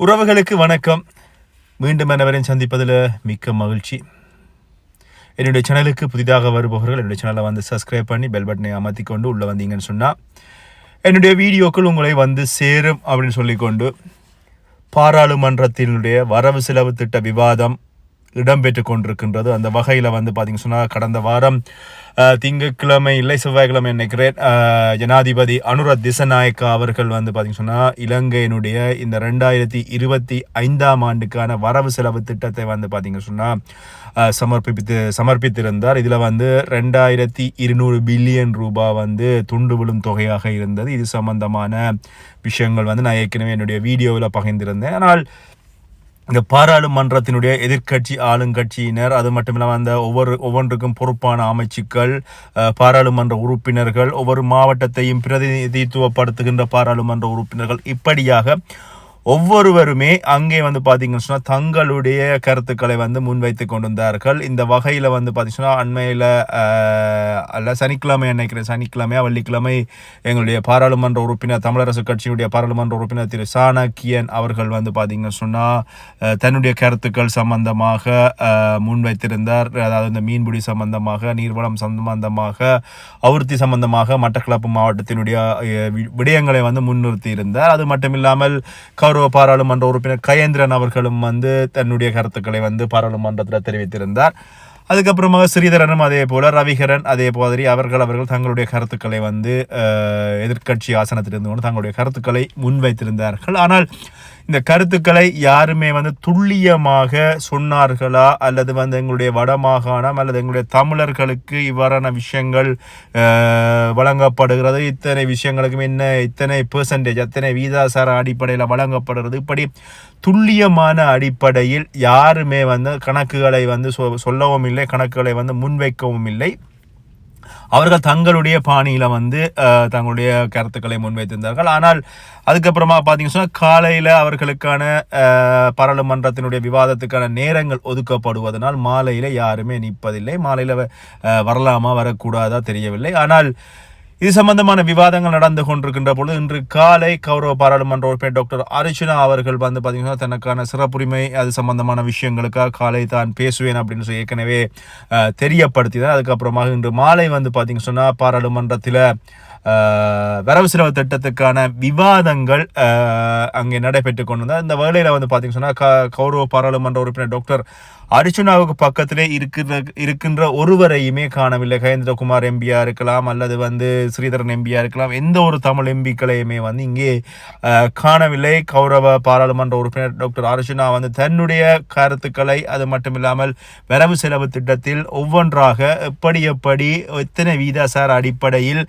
உறவுகளுக்கு வணக்கம். மீண்டும் அனைவரையும் சந்திப்பதில் மிக்க மகிழ்ச்சி. என்னுடைய சேனலுக்கு புதிதாக வருபவர்கள் என்னுடைய சேனலை வந்து சப்ஸ்கிரைப் பண்ணி பெல் பட்டனை அமர்த்தி கொண்டு உள்ளே வந்தீங்கன்னு சொன்னால் என்னுடைய வீடியோக்கள் உங்களை வந்து சேரும் அப்படின்னு சொல்லிக்கொண்டு பாராளுமன்றத்தினுடைய வரவு செலவு திட்ட விவாதம் இடம்பெற்று கொண்டிருக்கின்றது அந்த வகையில் வந்து பார்த்திங்க சொன்னால் கடந்த வாரம் திங்கட்கிழமை இல்லை செவ்வாய்க்கிழமை நினைக்கிறேன் ஜனாதிபதி அனுர திசநாயக்கா அவர்கள் வந்து பார்த்திங்க சொன்னால் இலங்கையினுடைய இந்த ரெண்டாயிரத்தி இருபத்தி ஐந்தாம் ஆண்டுக்கான வரவு செலவு திட்டத்தை வந்து பார்த்திங்க சொன்னால் சமர்ப்பித்து சமர்ப்பித்திருந்தார். இதில் வந்து ரெண்டாயிரத்தி இருநூறு பில்லியன் ரூபாய் வந்து துண்டு விழும் தொகையாக இருந்தது. இது சம்பந்தமான விஷயங்கள் வந்து நான் ஏற்கனவே என்னுடைய வீடியோவில் பகிர்ந்திருந்தேன். ஆனால் இந்த பாராளுமன்றத்தினுடைய எதிர்க்கட்சி ஆளுங்கட்சியினர் அது மட்டும் இல்லாமல் அந்த ஒவ்வொரு ஒவ்வொன்றுக்கும் பொறுப்பான அமைச்சுக்கள் பாராளுமன்ற உறுப்பினர்கள் ஒவ்வொரு மாவட்டத்தையும் பிரதிநிதித்துவப்படுத்துகின்ற பாராளுமன்ற உறுப்பினர்கள் இப்படியாக ஒவ்வொருவருமே அங்கே வந்து பார்த்தீங்கன்னு சொன்னால் தங்களுடைய கருத்துக்களை வந்து முன்வைத்து கொண்டிருந்தார்கள். இந்த வகையில் வந்து பார்த்தீங்கன்னா அண்மையில் அல்ல சனிக்கிழமை நினைக்கிறேன் சனிக்கிழமையா வெள்ளிக்கிழமை எங்களுடைய பாராளுமன்ற உறுப்பினர் தமிழரசு கட்சியினுடைய பாராளுமன்ற உறுப்பினர் திரு சாணக்கியன் அவர்கள் வந்து பார்த்தீங்கன்னு சொன்னால் தன்னுடைய கருத்துக்கள் சம்பந்தமாக முன்வைத்திருந்தார். அதாவது இந்த மீன்பிடி சம்பந்தமாக நீர்வளம் சம்பந்தமாக அவருத்தி சம்பந்தமாக மட்டக்களப்பு மாவட்டத்தினுடைய விடயங்களை வந்து முன்னிறுத்தி இருந்தார் அது மட்டும் இல்லாமல் கௌரவ பாராளுமன்ற உறுப்பினர் கயேந்திரன் அவர்களும் வந்து தன்னுடைய கருத்துக்களை வந்து பாராளுமன்றத்தில் தெரிவித்திருந்தார். அதுக்கப்புறமாக ஸ்ரீதரனும் அதே போல ரவிகரன் அதே மாதிரி அவர்கள் அவர்கள் தங்களுடைய கருத்துக்களை வந்து எதிர்கட்சி எதிர்க்கட்சி ஆசனத்திலிருந்து கொண்டு தங்களுடைய கருத்துக்களை முன்வைத்திருந்தார்கள். ஆனால் இந்த கருத்துக்களை யாருமே வந்து துல்லியமாக சொன்னார்களா? அல்லது வந்து எங்களுடைய வடமாகாணம் அல்லது எங்களுடைய தமிழர்களுக்கு இவ்வாறான விஷயங்கள் வழங்கப்படுகிறது? இத்தனை விஷயங்களுக்கும் என்ன இத்தனை பெர்சன்டேஜ் அத்தனை வீதாசார அடிப்படையில் வழங்கப்படுகிறது? இப்படி துல்லியமான அடிப்படையில் யாருமே வந்து கணக்குகளை வந்து சொ- சொல்லவும் இல்லை கணக்குகளை வந்து முன்வைக்கவும் இல்லை. அவர்கள் தங்களுடைய பாணியில் வந்து தங்களுடைய கருத்துக்களை முன்வைத்திருந்தார்கள். ஆனால் அதுக்கப்புறமா பார்த்தீங்கன்னா சொன்னா, காலையில் அவர்களுக்கான பாராளுமன்றத்தினுடைய விவாதத்துக்கான நேரங்கள் ஒதுக்கப்படுவதனால் மாலையில் யாருமே நிற்பதில்லை மாலையில் வரலாமா வரக்கூடாதா தெரியவில்லை. ஆனால் இது சம்பந்தமான விவாதங்கள் நடந்து கொண்டிருக்கின்ற பொழுது இன்று காலை கௌரவ பாராளுமன்ற உறுப்பினர் டாக்டர் அர்ச்சனா அவர்கள் வந்து பார்த்தீங்கன்னா தனக்கான சிறப்புரிமை அது சம்பந்தமான விஷயங்களுக்காக காலை தான் பேசுவேன் அப்படின்னு சொல்லி ஏற்கனவே தெரியப்படுத்தினார். அதுக்கப்புறமாக இன்று மாலை வந்து பார்த்தீங்க சொன்னால் பாராளுமன்றத்தில் வரவு செலவு திட்டத்துக்கான விவாதங்கள் அங்கே நடைபெற்று கொண்டிருந்தார் இந்த வேலையில் வந்து பார்த்தீங்கன்னு சொன்னால் க கௌரவ பாராளுமன்ற உறுப்பினர் டாக்டர் அர்ஜுனாவுக்கு பக்கத்திலே இருக்கிற இருக்கின்ற ஒருவரையுமே காணவில்லை. கயேந்திரகுமார் எம்பியா இருக்கலாம் அல்லது வந்து ஸ்ரீதரன் எம்பியா இருக்கலாம் எந்த ஒரு தமிழ் எம்பிக்களையுமே வந்து இங்கே காணவில்லை. கௌரவ பாராளுமன்ற உறுப்பினர் டாக்டர் அர்ஜுனா வந்து தன்னுடைய கருத்துக்களை அது மட்டும் இல்லாமல் வரவு செலவு திட்டத்தில் ஒவ்வொன்றாக எப்படி எப்படி எத்தனை வீதாசார அடிப்படையில்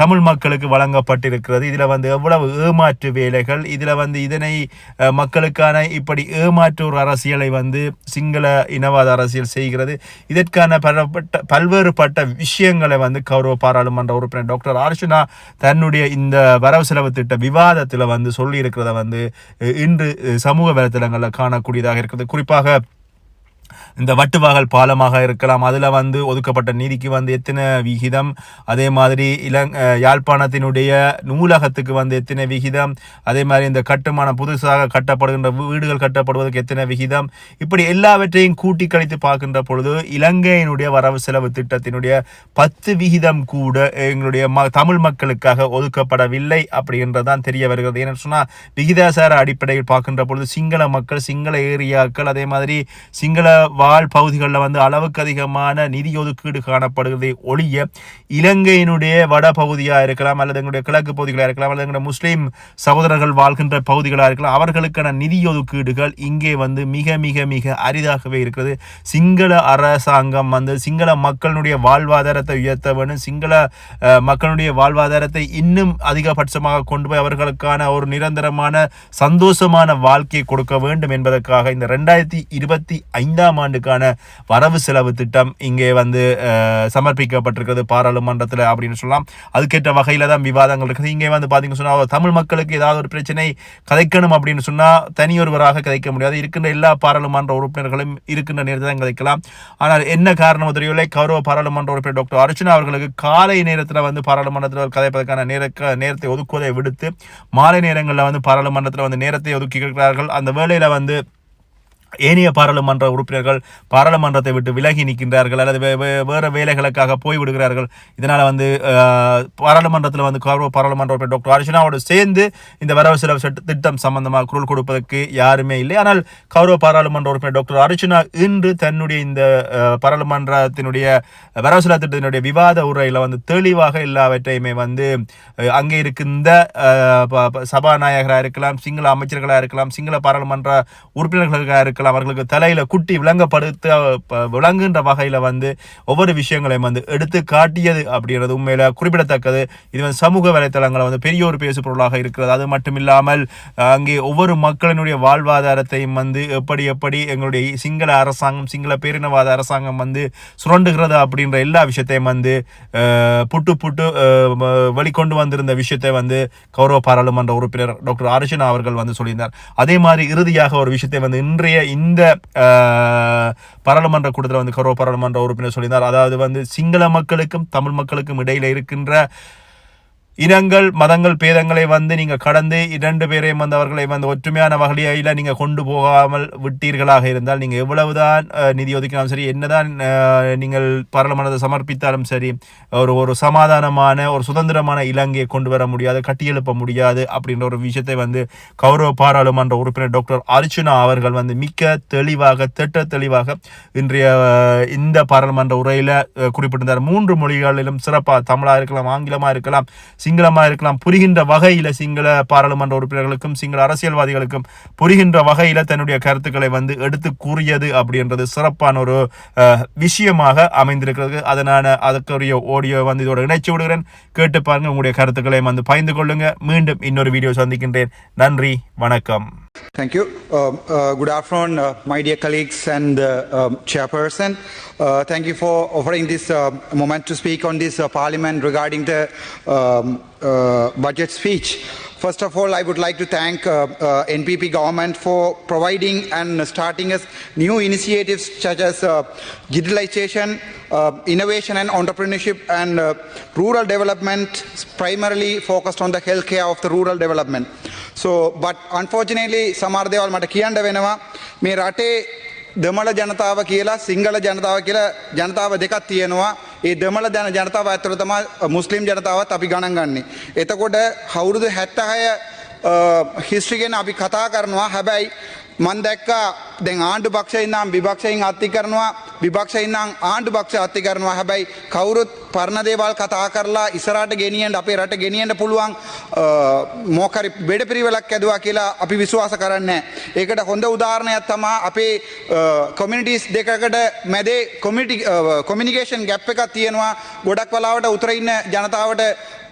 தமிழ் மக்களுக்கு வழங்கப்பட்டிருக்கிறது. இதில் வந்து எவ்வளவு ஏமாற்று வேலைகள் இதில் வந்து இதனை மக்களுக்கான இப்படி ஏமாற்று ஒரு அரசியலை வந்து சிங்கள இனவாத அரசியல் செய்கிறது. இதற்கான பலப்பட்ட பல்வேறுபட்ட விஷயங்களை வந்து கௌரவ பாராளுமன்ற உறுப்பினர் டாக்டர் ஆர்ஷனா தன்னுடைய இந்த வரவு செலவு திட்ட விவாதத்தில் வந்து சொல்லியிருக்கிறத வந்து இன்று சமூக வலைத்தளங்களில் காணக்கூடியதாக இருக்கிறது குறிப்பாக இந்த வட்டுவாகல் பாலமாக இருக்கலாம். அதில் வந்து ஒதுக்கப்பட்ட நிதிக்கு வந்து எத்தனை விகிதம்? அதே மாதிரி இலங் யாழ்ப்பாணத்தினுடைய நூலகத்துக்கு வந்து எத்தனை விகிதம்? அதே மாதிரி இந்த கட்டுமானம் புதுசாக கட்டப்படுகின்ற வீடுகள் கட்டப்படுவதற்கு எத்தனை விகிதம்? இப்படி எல்லாவற்றையும் கூட்டி கழித்து பார்க்கின்ற பொழுது இலங்கையினுடைய வரவு செலவு திட்டத்தினுடைய பத்து விகிதம் கூட எங்களுடைய ம தமிழ் மக்களுக்காக ஒதுக்கப்படவில்லை அப்படின்றதான் தெரிய வருகிறது. ஏன்னு சொன்னால் விகிதாசார அடிப்படையில் பார்க்கின்ற பொழுது சிங்கள மக்கள் சிங்கள ஏரியாக்கள் அதே மாதிரி சிங்கள வாழ் பகுதிகளில் வந்து அளவுக்கு அதிகமான நிதி ஒதுக்கீடு காணப்படுகிறது ஒழிய இலங்கையினுடைய வட பகுதியாக இருக்கலாம் அல்லது எங்களுடைய கிழக்கு பகுதிகளாக இருக்கலாம் அல்லது எங்களுடைய முஸ்லீம் சகோதரர்கள் வாழ்கின்ற பகுதிகளாக இருக்கலாம் அவர்களுக்கான நிதி ஒதுக்கீடுகள் இங்கே வந்து மிக மிக மிக அரிதாகவே இருக்கிறது. சிங்கள அரசாங்கம் வந்து சிங்கள மக்களுடைய வாழ்வாதாரத்தை உயர்த்த வேண்டும் சிங்கள மக்களுடைய வாழ்வாதாரத்தை இன்னும் அதிகபட்சமாக கொண்டு போய் அவர்களுக்கான ஒரு நிரந்தரமான சந்தோஷமான வாழ்க்கையை கொடுக்க வேண்டும் என்பதற்காக இந்த ரெண்டாயிரத்தி இருபத்தி ஐந்தாம் ஆண்டு ஆண்டுக்கான வரவு செலவு திட்டம் இங்கே வந்து சமர்ப்பிக்கப்பட்டிருக்கிறது பாராளுமன்றத்தில் அப்படின்னு சொல்லலாம். அதுக்கேற்ற வகையில் தான் விவாதங்கள் இருக்குது. இங்கே வந்து பார்த்தீங்க சொன்னால் தமிழ் மக்களுக்கு ஏதாவது ஒரு பிரச்சனை கதைக்கணும் அப்படின்னு சொன்னால் தனியொருவராக கதைக்க முடியாது. இருக்கின்ற எல்லா பாராளுமன்ற உறுப்பினர்களும் இருக்கின்ற நேரத்தில் தான் கதைக்கலாம். ஆனால் என்ன காரணம் தெரியவில்லை. கௌரவ பாராளுமன்ற உறுப்பினர் டாக்டர் அர்ச்சனா அவர்களுக்கு காலை நேரத்தில் வந்து பாராளுமன்றத்தில் கதைப்பதற்கான நேர நேரத்தை ஒதுக்குவதை விடுத்து மாலை நேரங்களில் வந்து பாராளுமன்றத்தில் வந்து நேரத்தை ஒதுக்கி இருக்கிறார்கள் அந்த வேளையில் வந்து ஏனைய பாராளுமன்ற உறுப்பினர்கள் பாராளுமன்றத்தை விட்டு விலகி நிற்கின்றார்கள் அல்லது வே- வேறு வேலைகளுக்காக போய்விடுகிறார்கள். இதனால் வந்து பாராளுமன்றத்தில் வந்து கௌரவ பாராளுமன்ற உறுப்பினர் டாக்டர் அர்ஜுனாவோடு சேர்ந்து இந்த வரவு செலவு சட்ட திட்டம் சம்பந்தமாக குரல் கொடுப்பதற்கு யாருமே இல்லை. ஆனால் கௌரவ பாராளுமன்ற உறுப்பினர் டாக்டர் அர்ஜுனா இன்று தன்னுடைய இந்த பாராளுமன்றத்தினுடைய வரவு செலவு திட்டத்தினுடைய விவாத உரையில் வந்து தெளிவாக எல்லாவற்றையுமே வந்து அங்கே இருக்கின்ற ப- ப- சபாநாயகராக இருக்கலாம் சிங்கள அமைச்சர்களாக இருக்கலாம் சிங்கள பாராளுமன்ற உறுப்பினர்களாக இருக்கலாம் அவர்களுக்கு தலையில குட்டி விளங்கப்படுத்த ப- விளங்குகின்ற வகையில வந்து ஒவ்வொரு விஷயங்களையும் வந்து எடுத்து காட்டியது அப்படின்றது உண்மையில குறிப்பிடத்தக்கது. இது வந்து சமூக வலைத்தளங்களை வந்து பெரிய ஒரு பேசு பொருளாக இருக்கிறது. அது மட்டும் இல்லாமல் அங்கே ஒவ்வொரு மக்களினுடைய வாழ்வாதாரத்தையும் வந்து எப்படி எப்படி எங்களுடைய சிங்கள அரசாங்கம் சிங்கள பேரினவாத அரசாங்கம் வந்து சுரண்டுகிறது அப்படின்ற எல்லா விஷயத்தையும் வந்து புட்டு புட்டு வெளிக்கொண்டு வந்திருந்த விஷயத்தை வந்து கௌரவ பாராளுமன்ற உறுப்பினர் டாக்டர் அர்ச்சனா அவர்கள் வந்து சொல்லியிருந்தார். அதே மாதிரி இறுதியாக ஒரு விஷயத்தை வந்து இன்றைய இந்த பாராளுமன்ற கூட்டத்தில் வந்து கௌரவ பாராளுமன்ற உறுப்பினர் சொல்லியிருந்தார். அதாவது வந்து சிங்கள மக்களுக்கும் தமிழ் மக்களுக்கும் இடையில் இருக்கின்ற இனங்கள் மதங்கள் பேதங்களை வந்து நீங்கள் கடந்து இரண்டு பேரையும் வந்து அவர்களை வந்து ஒற்றுமையான வகையில நீங்கள் கொண்டு போகாமல் விட்டீர்களாக இருந்தால் நீங்கள் எவ்வளவுதான் நிதி ஒதுக்கினாலும் சரி என்னதான் நீங்கள் பாராளுமன்றத்தை சமர்ப்பித்தாலும் சரி ஒரு ஒரு சமாதானமான ஒரு சுதந்திரமான இலங்கையை கொண்டு வர முடியாது கட்டியெழுப்ப முடியாது அப்படின்ற ஒரு விஷயத்தை வந்து கௌரவ பாராளுமன்ற உறுப்பினர் டாக்டர் அர்ச்சுனா அவர்கள் வந்து மிக்க தெளிவாக திட்ட தெளிவாக இன்றைய இந்த பாராளுமன்ற உரையில் குறிப்பிட்டிருந்தார். மூன்று மொழிகளிலும் சிறப்பாக தமிழாக இருக்கலாம் ஆங்கிலமாக இருக்கலாம் சிங்களமாக இருக்கலாம். புரிகின்ற வகையில் சிங்கள பாராளுமன்ற உறுப்பினர்களுக்கும் சிங்கள அரசியல்வாதிகளுக்கும் புரிகின்ற வகையில் தன்னுடைய கருத்துக்களை வந்து எடுத்து கூறியது அப்படின்றது சிறப்பான ஒரு விஷயமாக அமைந்திருக்கிறது. அதனால அதுக்குரிய ஆடியோ வந்து இதோட இணைச்சு விடுகிறேன். கேட்டு பாருங்கள் உங்களுடைய கருத்துக்களை வந்து பகிர்ந்து கொள்ளுங்கள் மீண்டும் இன்னொரு வீடியோ சந்திக்கின்றேன். நன்றி வணக்கம். Thank you. Um, uh, Good afternoon, uh, my dear colleagues and uh, um, chairperson. Uh, Thank you for offering this uh, moment to speak on this uh, parliament regarding the um, uh, budget speech. First of all, I would like to thank uh, uh, NPP government for providing and starting us new initiatives such as uh, digitalization, uh, innovation and entrepreneurship and uh, rural development primarily focused on the healthcare of the rural development. So, but unfortunately, සමහර දේවල් මට කියන්න වෙනවා. මේ රටේ දෙමළ ජනතාව කියලා සිංහල ජනතාව කියලා ජනතාව දෙකක් තියෙනවා. ඒ දෙමළ ජන ජනතාව ඇතුළ තමා මුස්ලිම් ජනතාවත් අපි ගණන් ගන්නේ. එතකොට අවුරුදු හැත්තහය හිස්ට්‍රිගෙන අපි කතා කරනවා. හැබැයි මන් දැක්කා දැන් ආණ්ඩු පක්ෂයින්නම් විභක්ෂයින් අත්ති කරනවා. විභක්ෂයින්නම් ආණ්ඩු පක්ෂ අත්ති කරනවා. හැබැයි කවුරුත් පරණ දේවල් කතා කරලා ඉස්සරහට ගෙනියන්න අපේ රට ගෙනියන්න පුළුවන් මෝකරි බෙඩ පිරිවෙලක් ඇදවා කියලා අපි විශ්වාස කරන්නේ. ඒකට හොඳ උදාරණයක් තමා අපේ කොමිනිිටස් දෙකකට මැදේ කොමිනිකේෂන් ගැප් එකක් තියෙනවා ගොඩක් වලාවට උතරඉන්න ජනතාවට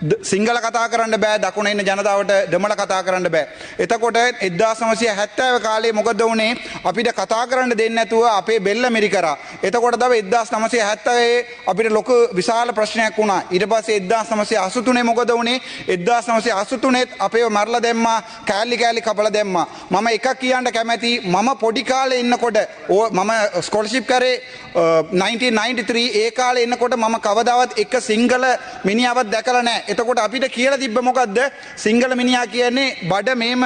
ද- සිංහල කතා කරන්න බෑ දකුණ ඉන්න ජනතාවට දෙමළ කතා කරන්න බෑ. එතකොට එදදා සමසය හැත්තෑව කාලේ මොකද වනේ අපිට කතා කරන්න දෙන්න ඇතුව අපේ බෙල්ල මිරි කර. එතකොට දව එදදාස් නමසය හැත්තවේ අපිට ලොක විශාල විශාල ප්‍රශ්නයක් වුණා. ඊට පස්සේ 1983 මොකද වුණේ? 1983ත් අපේව මරලා දැම්මා, කෑලි කෑලි කපලා දැම්මා. මම එකක් කියන්න කැමැති මම පොඩි කාලේ ඉන්නකොට මම ස්කෝලර්ෂිප් කරේ 1993 ඒ කාලේ ඉන්නකොට මම කවදාවත් එක සිංහල මිනිහාවක් දැකලා නැහැ. එතකොට අපිට කියලා තිබ්බ මොකද්ද? සිංහල මිනිහා කියන්නේ බඩ මේම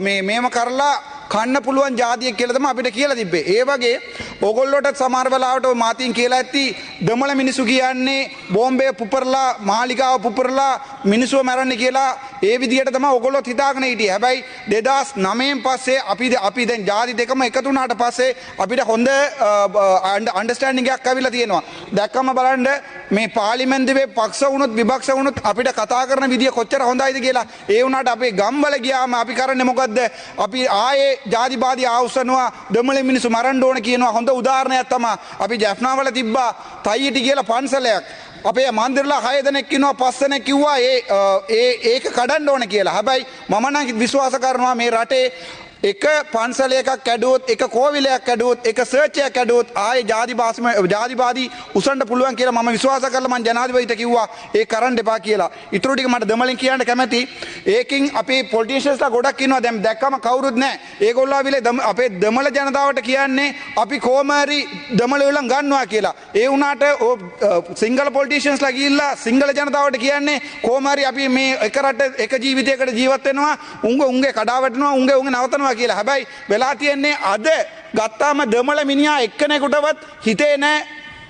මේ මේම කරලා කන්න පුළුවන් ජාතිය කියලතම අපිට කියල තිබේ ඒ වගේ ඔගොල්ලොට සමර්වලාට මාතින් කියලා ඇත්ති දෙමළ මිනිසු කියන්නේ බෝම්බය පුපරලා මාලිකාව පුපරලා මිනිසුව මැරන්න කියලා ඒ විදිට තම ඔගොල්ලොත් හිතාගෙන හිටිය. හැබැයි දෙදස් නමයෙන් පස්සේ අපි අපි දැන් ජාති දෙකම එකතුනාට පස්සේ අපිට හොඳ අන්ඩස්ටෑන්ඩිගයක් ඇවිල තියෙනවා. දැක්කම බලන්ඩ මේ පාලිමැන්දිවේ පක්ෂ වුණුත් විභක්ෂ වුණුත් අපිට කතා කරන විදිිය කොච්චර හොඳයිද කියලා ඒ වුණට අපේ ගම්බල ගියාම අපි කරන්න මොකක්ද අපි ආයේ ජාතිබාධ අවසනවා දෙමල මිනිසු මරන්ඩෝන කියනවා. හොඳ උදාරණයක් තම අපි ජැෆ්නාවල තිබ්බා තයිට කියලා පන්සලයක්. අපේ මන්දිරලා හය දෙනෙක්කිනවා පස්සන කිව්වා ඒ ඒ ඒක කඩන්න ඕන කියලා. හැබැයි මමන විශ්වාස කරනවා මේ රටේ එක පන්සල එකක් කැඩුවොත් එක කෝවිලයක් කැඩුවොත් එක සර්චයක් කැඩුවොත් ආය ජාතිවාසම ජාතිවාදී උසන්ට පුළුවන් කියලා මම විශ්වාස කරලා මම ජනාධිපතිට කිව්වා ඒ කරන්න එපා කියලා. ඊටු ටික මට දෙමළෙන් කියන්න කැමැති. ඒකින් අපේ පොලිටිෂියන්ස්ලා ගොඩක් ඉන්නවා දැන් දැක්කම කවුරුත් නැහැ. ඒගොල්ලෝ අවිලේ දම- අපේ දෙමළ ජනතාවට කියන්නේ අපි කොහමරි දෙමළ වලන් ගන්නවා කියලා. ඒ වුණාට ඕ සිංගල පොලිටිෂියන්ස්ලා ගිහිල්ලා සිංගල ජනතාවට කියන්නේ කොහමරි අපි මේ එක රට එක ජීවිතයකට ජීවත් වෙනවා උංග උන්ගේ කඩා වැටෙනවා උන්ගේ උන්ගේ නවතනවා කියලා. හැබැයි වෙලා තියෙන්නේ අද ගත්තාම දෙමළ මිනිහා එක්කෙනෙකුටවත් හිතේ නැහැ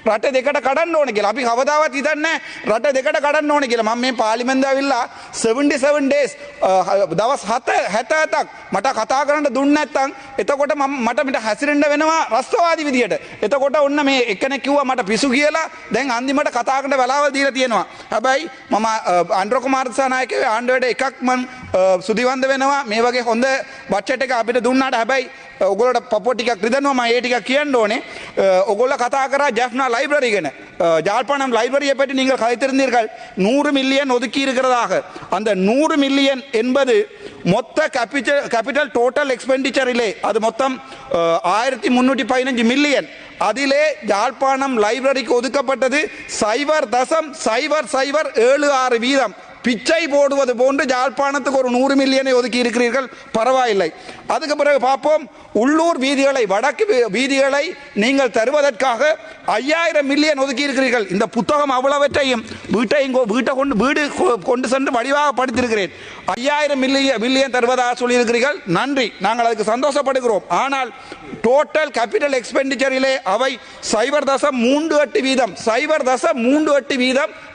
රට දෙකට කඩන්න ඕන කියලා. අපි කවදාවත් හිතන්නේ රට දෙකට කඩන්න ඕන කියලා. මම මේ පාර්ලිමේන්තුව ඇවිල්ලා 77 days අ, දවස් 7 77ක් මට කතා කරන්න දුන්නේ නැත්නම් එතකොට මම මට මිට හැසිරෙන්න වෙනවා රස්තවාදී විදියට. එතකොට ඔන්න මේ එකෙනෙක් කිව්වා මට පිසු කියලා. දැන් අන්තිමට කතා කරන්න වෙලාවල් දීලා තියෙනවා. හැබැයි මම අන්ඩ්‍රෝ කුමාර දිසානායකගේ ආණ්ඩුවට එකක් මම අ, සුදිවන්ද වෙනවා මේ වගේ හොඳ බජට් එක අපිට දුන්නාට හැබැයි ඔගොලට පපෝ ටිකක් රිදනවා ඒ ටිකක් කියන්න ඕනේ ඔගොල්ල கதா කරා ஜாஃப்னா லைப்ரரி ගැන ஜாழ்ப்பாணம் லைப்ரரியை பற்றி நீங்கள் கதைத்திருந்தீர்கள் நூறு மில்லியன் ஒதுக்கி இருக்கிறதாக அந்த நூறு மில்லியன் என்பது மொத்த கேபிட்டல் கேபிட்டல் டோட்டல் எக்ஸ்பெண்டிச்சரிலே அது மொத்தம் ஆயிரத்தி முன்னூற்றி பதினஞ்சு மில்லியன் அதிலே யாழ்ப்பாணம் லைப்ரரிக்கு ஒதுக்கப்பட்டது சைபர் தசம் சைபர் சைபர் ஏழு ஆறு வீதம் பிச்சை போடுவது போன்று ஜாழ்ப்பாணத்துக்கு ஒரு நூறு மில்லியனை ஒதுக்கி இருக்கிறீர்கள். பரவாயில்லை. அதுக்கு பிறகு பார்ப்போம். உள்ளூர் வீதிகளை வடக்கு வீ- வீதிகளை நீங்கள் தருவதற்காக ஐயாயிரம் மில்லியன் ஒதுக்கி இருக்கிறீர்கள். இந்த புத்தகம் அவ்வளவற்றையும் வீட்டையும் கொ- வீட்டை கொண்டு வீடு கொ- கொண்டு சென்று வடிவாக படித்திருக்கிறேன். ஐயாயிரம் மில்லியன் மில்லியன் தருவதாக சொல்லியிருக்கிறீர்கள். நன்றி. நாங்கள் அதுக்கு சந்தோஷப்படுகிறோம். ஆனால் டோட்டல் கேபிட்டல் எக்ஸ்பெண்டிச்சரிலே அவை சைபர் தசம் மூன்று எட்டு வீதம். சைபர் தசம் மூன்று எட்டு வீதம்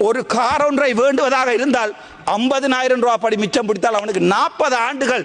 ஒரு கார் ஒன்றை வேண்டுவதாக இருந்தால் ஐம்பதினாயிரம் ரூபாய் படி மிச்சம் பிடித்தால் அவனுக்கு நாற்பது ஆண்டுகள்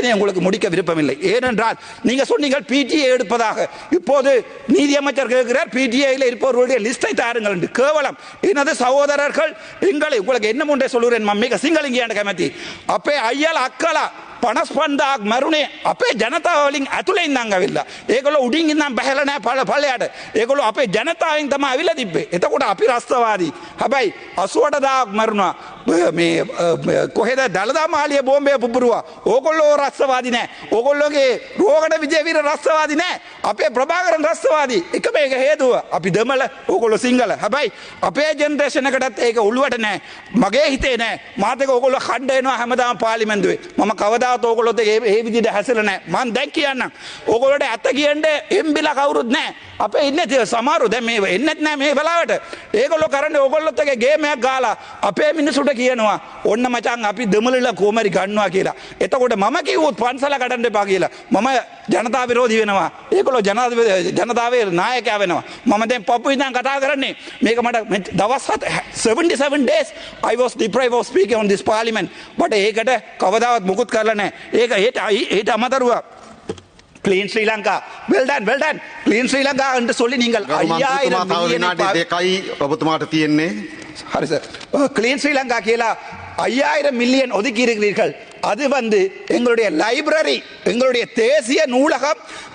பிரச்சனையை உங்களுக்கு முடிக்க விருப்பமில்லை. ஏனென்றால் நீங்கள் சொன்னீங்கள் பிடிஏ எடுப்பதாக. இப்போது நீதியமைச்சர் கேட்கிறார் பிடிஏயில் இருப்பவர்களுடைய லிஸ்டை தாருங்கள் என்று. கேவலம். எனது சகோதரர்கள் எங்களை உங்களுக்கு என்ன ஒன்றே சொல்லுகிறேன் மிக சிங்களிங்கியாண்ட கமதி அப்பே ஐயல் அக்கலா பணஸ்பந்தா ಬಂದಾಗ அப்பே ಅಪೆ ಜನತಾ ಅವಲಿಂಗ್ ಅತುಲೆ ಇಂದಂಗವಿಲ್ಲ ಏಗಲು ಉಡಿಂಗಿಂದ பல ಪಳ ಪಳ್ಯಾಡ அப்பே ஜனதாவின் தம்மா அவிலதிப்பு. ತಮ್ಮ ಅವಿಲ್ಲ ದಿಬ್ಬೆ ಎತ ಕೂಡ மருணா. මේ කොහෙද දළදා මාලිය බෝම්බය පුපුරුවා? ඕකොල්ලෝ රස්සවාදි නෑ. ඕකොල්ලෝගේ රෝගට විජයවීර රස්සවාදි නෑ. අපේ ප්‍රභාකරන් රස්සවාදී. එක මේක හේතුව. අපි දෙමල ඕකොල්ලො සිංහල. හැබැයි අපේ ජෙනරේෂණකටත් ඒක උළුවට නෑ. මගේ හිතේ නෑ. මාතක ඔකොල්ල කණ්ඩයනවා හැමදාම පාලිමෙන්දුවේ මම කවදාත් ඕකොලොත් ඒ ඒ විදිහට හැසිරෙන්නේ නැහැ මං දැන් කියන්නම්. ඕගොල්ලෝට ඇත්ත කියන්න එම්බිලා කවුරුත් නැහැ අපේ ඉන්නේ තිය සමහරු. දැන් මේ එන්නෙත් නැහැ මේ වෙලාවට. ඒගොල්ලෝ කරන්නේ ඕගොල්ලොත් එක ගේමයක් ගාලා. අපේ මිනිසුන්ට කියනවා ඔන්න මචං අපි දෙමළලා කොමරි ගන්නවා කියලා එතකොට මම කිව්වොත් පන්සල කඩන්න එපා කියලා මම ජනතා විරෝධී වෙනවා ඒගොල්ලෝ ජනාධිපති ජනතාවේ නායකයා වෙනවා මම දැන් පපු ඉඳන් කතා කරන්නේ මේක මට මෙ- දවස් හත 77 days I was deprived of speaking on this parliament but ඒකට කවදාවත් මුකුත් කරලා නැහැ ඒක ඒට ඒට අමතරුව clean Sri Lanka well done well done clean Sri Lanka என்று சொல்லி நீங்கள் මන්ත්‍රතුමා ஐயாயிரம் තව மில்லியனை විනාඩි சாரி சார் கிளீன் ஸ்ரீலங்கா கீழே ஐயாயிரம் மில்லியன் ஒதுக்கி இருக்கிறீர்கள். அது வந்து எங்களுடைய லைப்ரரி எங்களுடைய தேசிய நூலகம்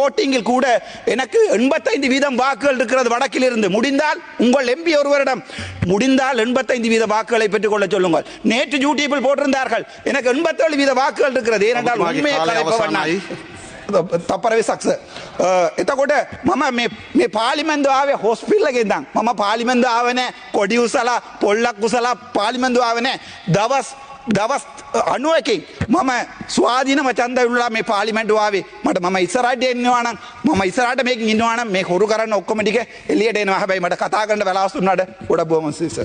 ஓட்டிங்கில் கூட எனக்கு எண்பத்தைந்து வீதம் வாக்குகள் இருக்கிறது வடக்கில் இருந்து முடிந்தால் உங்கள் எம்பி ஒருவரிடம். முடிந்தால் எண்பத்தைந்து வீத வாக்குகளை பெற்றுக்கொள்ள சொல்லுங்கள். நேற்று யூடியூபில் போட்டிருந்தார்கள். எனக்கு எண்பத்தேழு வீத வாக்குகள் இருக்கிறது. ஏனென்றால் உண்மையை கலைப்பவன் තපරවි සක්ස. එතකොට මම මේ පාලිමන්දාවේ හොස්පිල්ලගෙන්දම් මම පාලිමන්දාවනෑ කොඩි උසලා පොල්ලක් பாலிமந்து ஆவனே தவஸ் දවස් අනුවකින් මම ස්වාධීනම චන්ද උල්ලා මේ පාලිමෙන්ටුවාවේ මට මම ඉස්සරට එන්නවානම් මම ඉස්සරට මේක ඉන්නවානම් මේ හොරු කරන්න ඔක්කොමටික එලියට එනවා. හැබැයි මට කතා කරන්න වෙලාස්තුන්නට ගොඩ බොමසිස